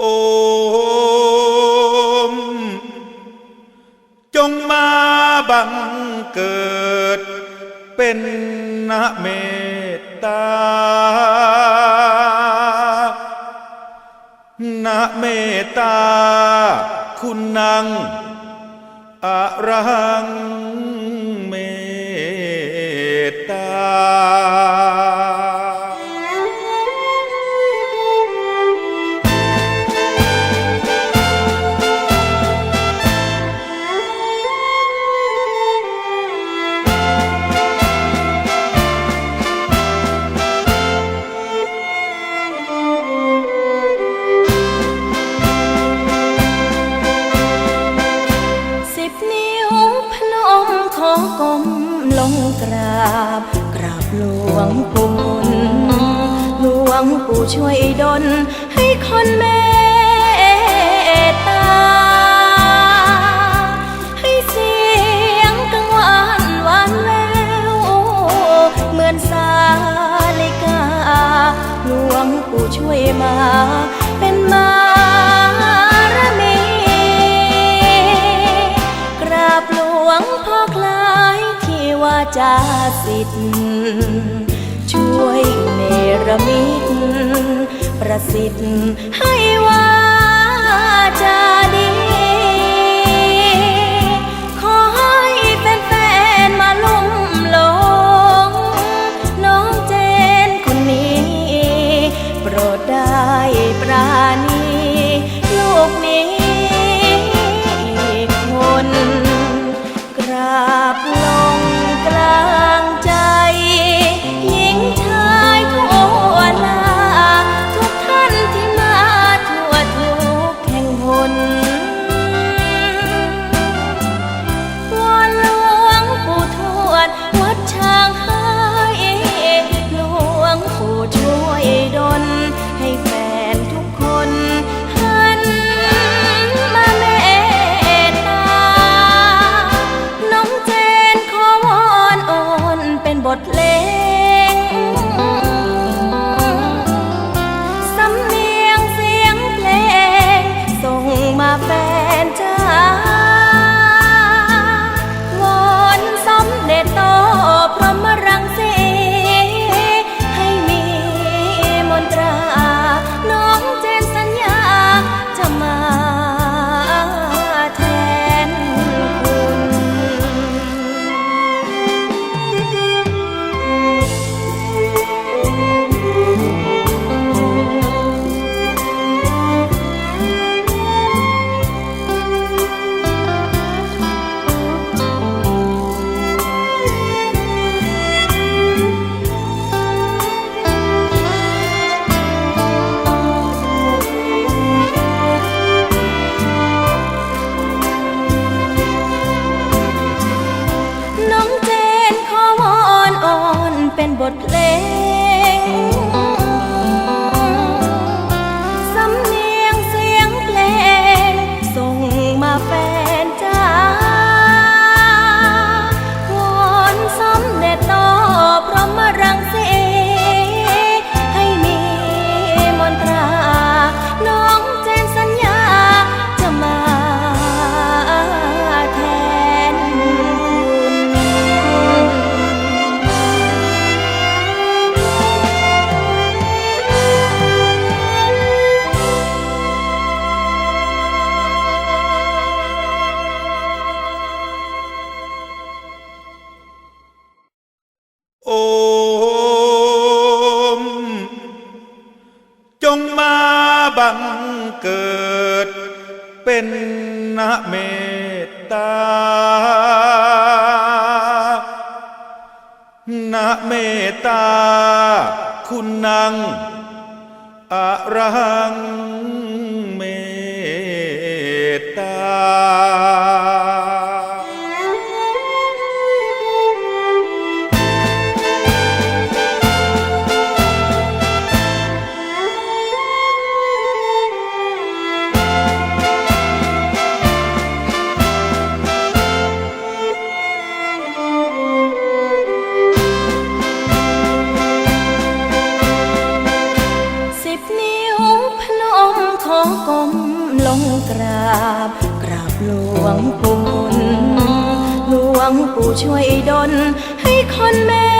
อม จงมาบังเกิด เป็นนะเมตตานะเมตตา คุณนังอรัง ก้มลงกราบ กราบหลวงปู่หลวงปู่ช่วยดลให้คนเมตตา ให้เสียงกังวานวานแววเหมือนสาลิกา หลวงปู่ช่วยมา วาจาสิทธิ์ช่วยเนรมิตประสิทธิ์ให้ว่า อมจงมาบังเกิด เป็นนะเมตตานะเมตตา คุณนังอรัง องก้มลงกราบ กราบหลวงปู่หลวงปู่ช่วยดลให้คนแม่